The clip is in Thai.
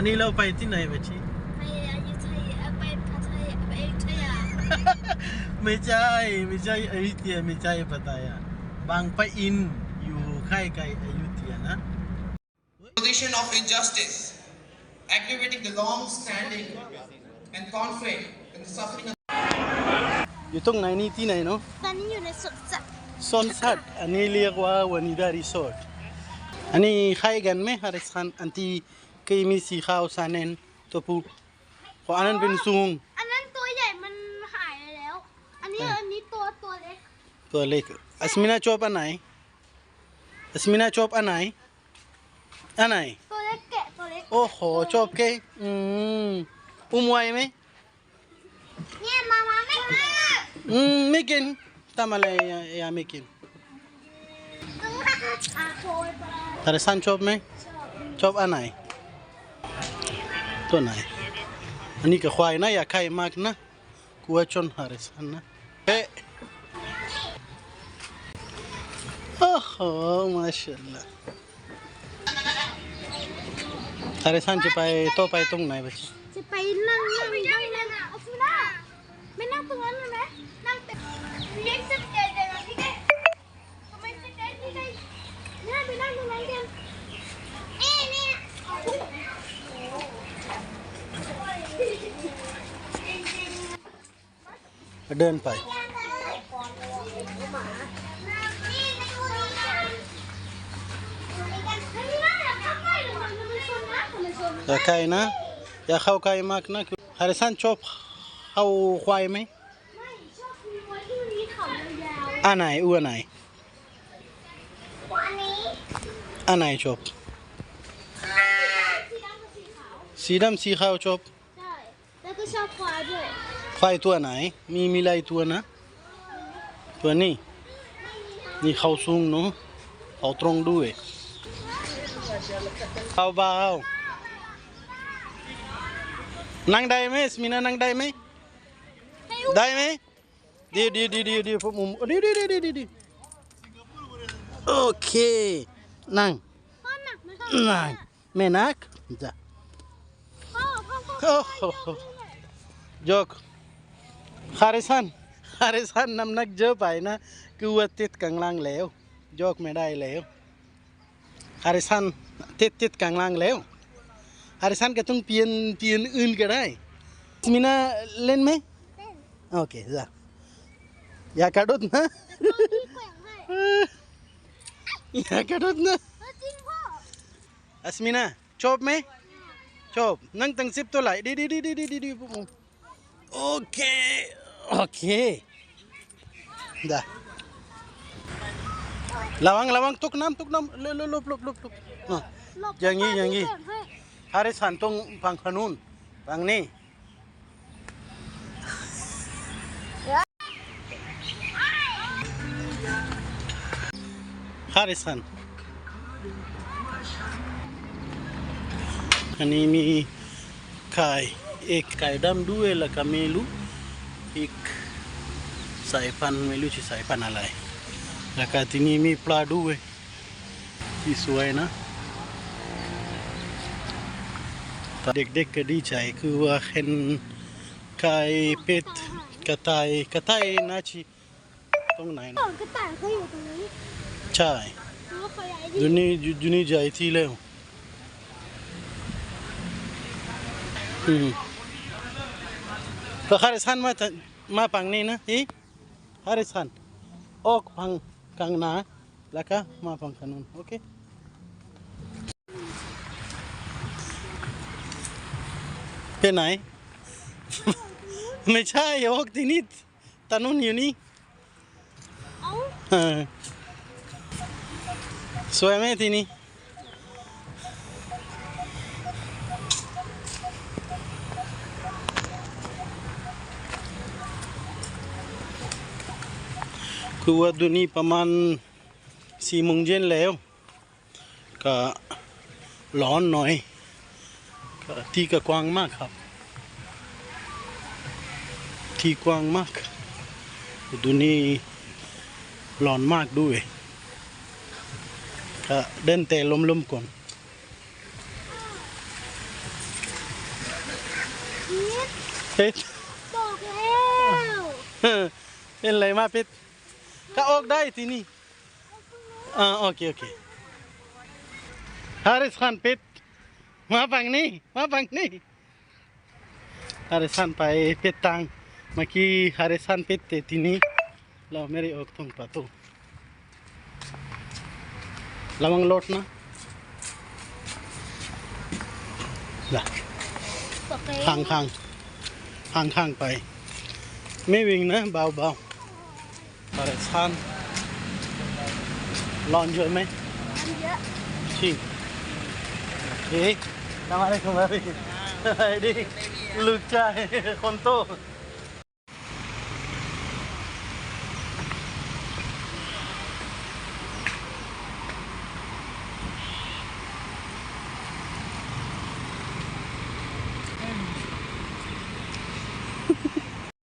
วันนี้เราไปที่ไหนไปชีไปอยุธยาไปพัทยาไปอยุธยาไม่ใช่ไม่ใช่อยุธยาไม่ใช่ปัตตายาบางปะอินอยู่ใกล้ๆอยุธยานะ position of injustice, aggravating the long-standing and conflict and the suffering of อยู่ตรงไหนนี่ที่ไหนเนาะตอนนี้อยู่ในสวนสัตว์ซอนสัตว์อันนี้เรียกว่าวานิดารีสอร์ทอันนี้ใครกันไหมฮาริสขันอันที่ เคยมีสีขาวซาเนนตัวผู้เพราะอันนั้นเป็นซูงอันนั้นตัวใหญ่มันหายไปแล้ว อันนี้อันนี้ตัวตัวเล็กตัวเล็กอัสมินาชอบอันไหนอัสมินาชอบอันไหนอันไหนตัวเล็กแกะตัวเล็กโอ้โหชอบเกอืมอุ้มไว้ไหมเนี่ยมามาไม่กินอะอืมไม่กินทำอะไรอย่าอย่าไม่กินอะโชยไปฮาริสันชอบไหมชอบชอบอันไหน ตัวไหนอันนี้ก็ควายนะอย่าใครมากนะกลัวชนฮาริสันนะเฮ้โอ้โหมาชัลลอฮ์ฮาริสันจะไปโตไปตรงไหนบ้างจะไปนั่งนั่งนั่งนั่งอะเอาฟูน่าไม่นั่งตรงนั้นเลยไหมนั่งแต่เลี้ยงสัตว์ใหญ่เลยนะพี่แกทำไมพี่แกพี่แกเนี่ยไปนั่งตรงนั้นกันนี่ เดินไป อย่าใกล้นะ อย่าเข้าใกล้มากนะฮาริสันชอบเข้าควายไหมอันไหนอ้วนไหนอันไหนชอบสีดำสีขาวชอบแล้วก็ชอบควายด้วย ควายตัวไหน มีมีหลายตัวนะ ตัวนี้ นี่เขาสูงเนาะเขาตรงด้วยเบาๆนั่งได้ไหมสมินานั่งได้ไหมได้ไหมเดียวเดียวเดียวเดียวเดียวผมมุมเดียวเดียวเดียวเดียวเดียวโอเคนั่งพ่อหนักไหมคะนั่งไม่หนักจ้ะพ่อพ่อพ่อโอ้โหยก ฮาริสันฮาริสันน้ำหนักเยอะไปนะคือว่าติดกลางล่างแล้วยกไม่ได้แล้วฮาริสันติดติดกลางล่างแล้วฮาริสันก็ต้องเปลี่ยนเปลี่ยนอื่นก็ได้มินาเล่นไหมโอเคจ้ะอย่ากระโดดนะพี่แกว่งให้อย่ากระโดดนะเออจริงพ่ออัสมินาชอบไหมชอบนั่งตั้งสิบตัวไหลดีดีดีดีดีดี ดีผมโอเคโอเคได้ระวังระวังตกน้ำตก น้ำลบลบลบลบลบอะหลบอย่างงี้อย่างงี้พี่แกว่ให้ฮาริสันตรงฝั่งขนุนฝั่งนี้ฮาริสันอันนี้มีไข่เอกไก่ดำด้วยแล้วก็ไม่รู้อีกสายพันธุ์ไม่รู้ชื่อสายพันธุ์อะไรแล้วก็ที่นี่มีปลาด้วยที่สวยนะเด็กๆก็ดีใจคือว่าเห็นไก่เป็ดกระต่ายกระต่ายน่าชีตรงไหนก่นะอนกระต่ายเขาอยู่ตรงนี้ใช่เพราะว่าเขาย้ายดูที่นี่ดูนี่ใจที่แล้วอืม ก็ฮาริสันมาทะมาปังนี่นะอีฮาริสันออกพังกลางหนาแล้วก็มาพังขนุนโอเคไปไหนไม่ใช่ออกที่นี่ถนนอยู่นี่เอ้าเออสวยไหมที่นี่ คือว่าดูนี่ประมาณสี่โมงเย็นแล้ว ก็ร้อนหน่อยก็ที่ก็กว้างมากครับ ที่กว้างมาก ดูนี่ร้อนมากด้วยก็เดินแต่ลมๆก่อนปิดบอกแล้วเป็นไรมาปิด ก็ออกได้ที่นี่อ่าโอเคโอเคฮาริสขันปิดมาฝั่งนี้มาฝั่งนี้ฮาริสันไปปิดตังเมื่อกี้ฮาริสันปิดแต่ที่นี่เราไม่ได้ออกตรงประตูระวังรถนะล่ะบอกแล้วข้างข้างข้างข้างไป ไม่วิ่งนะเบา เบาฮาริสันร้อนเยอะไหมอันเยอะ Sim. Ei, tá maluco, vai. Aí, Luca, contou.